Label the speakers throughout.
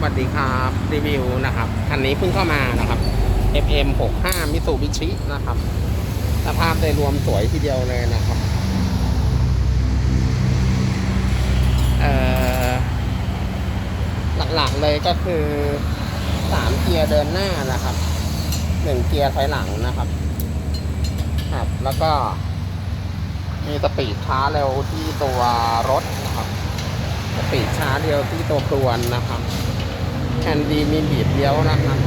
Speaker 1: สวัสดีครับรีวิวนะครับคันนี้เพิ่งเข้ามานะครับ FM 65 Mitsubishi นะครับสภาพโดยรวมสวยทีเดียวเลยนะครับเอ่อหลักๆเลยก็คือ3เกียร์เดินหน้านะครับ1เกียร์ถอยหลังนะครับ ครับ แล้วก็ มีสปีดช้าเร็วที่ตัวรถนะครับสปีดช้าเดียวที่ตัวครวนนะครับ แฮนดีมีบีบเลี้ยวนะครับ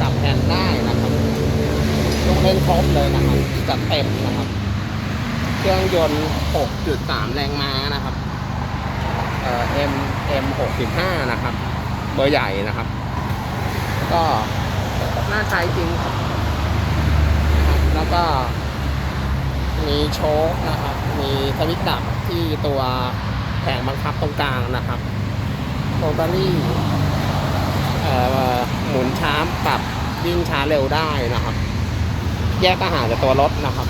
Speaker 1: จับแฮนได้นะครับลูกเล่นครบเลยนะครับจัดเต็มนะครับ เครื่องยนต์ 6.3 แรงม้านะครับเอ่อ M M 65นะครับ เบอร์ใหญ่นะครับ ก็น่าใช้จริงครับ แล้วก็มีโชคนะครับ มีสวิตช์ดับที่ตัวแผงบังคับตรงกลางนะครับโรตารี่ หมุนช้าปรับวิ่งช้าเร็วได้นะครับ แยกต่าหากจากตัวรถนะครับ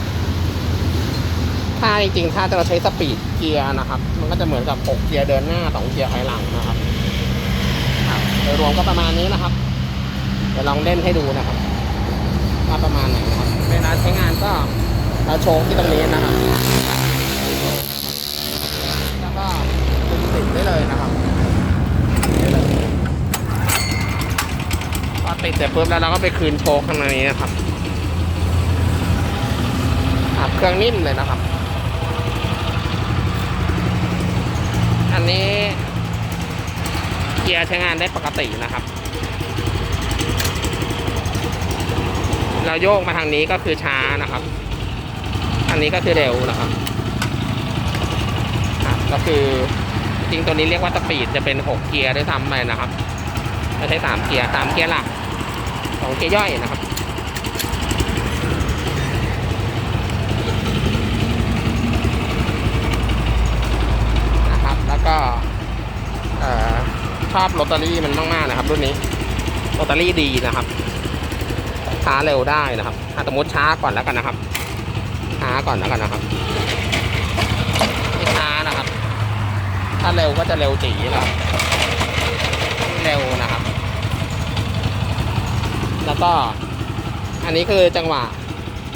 Speaker 1: ถ้าจริงๆถ้าจะเราใช้สปีดเกียร์นะครับ มันก็จะเหมือนกับ6เกียร์เดินหน้า2เกียร์ถอยหลังนะครับครับโดยรวมก็ประมาณนี้นะครับเดี๋ยวลองเล่นให้ดูนะครับว่าประมาณไหนนะครับเวลาใช้งานก็เราโชว์ที่ตรงนี้นะครับ แล้วก็ดึงติดได้เลยนะครับได้เลยพอติด เสร็จปุ๊บแล้วเราก็ไปคืนโชว์ข้างในนี้นะครับครับเครื่องนิ่มเลยนะครับ อันนี้เกียร์ใช้งานได้ปกตินะครับ เราโยกมาทางนี้ก็คือช้านะครับ อันนี้ก็คือเร็วนะครับครับก็คือจริงตัวนี้เรียกว่าสปีดจะเป็น 6 เกียร์ด้วยซ้ำไปนะครับไม่ใช่3เกียร์3เกียร์หลัก สองเกย่อยนะครับ นะครับ แล้วก็ชอบลอตเตอรี่มันมากๆนะครับ รุ่นนี้ลอตเตอรี่ดีนะครับ ช้าเร็วได้นะครับสมมติช้าก่อนแล้วกันนะครับ ช้าก่อนแล้วกันนะครับไม่ช้านะครับ ถ้าเร็วก็จะเร็วจีนะครับเร็วนะครับ แล้วก็อันนี้คือจังหวะ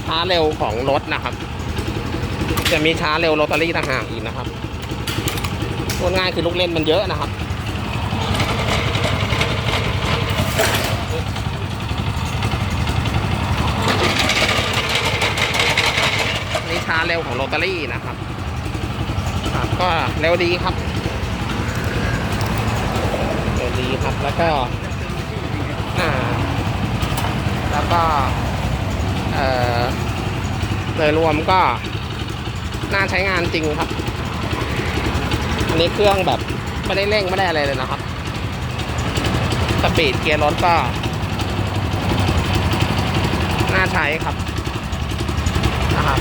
Speaker 1: ช้าเร็วของรถนะครับ จะมีช้าเร็วโรตารี่ต่างหากอีกนะครับพูดง่ายคือลูกเล่นมันเยอะนะครับนี่ช้าเร็วของโรตารี่นะครับครับ ก็เร็วดีครับเร็วดีครับแล้วก็ อ่า แล้ว ก็เออโดยรวมก็น่าใช้งานจริงครับ อันนี้เครื่องแบบไม่ได้เร่งไม่ได้อะไรเลยนะครับ สปีดเกียร์รถก็น่าใช้ครับนะครับ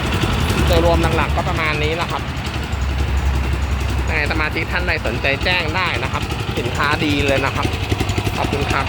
Speaker 1: โดยรวมหลักๆก็ประมาณนี้นะครับในสมาชิกท่านใดสนใจแจ้งได้นะครับ สินค้าดีเลยนะครับ ขอบคุณครับ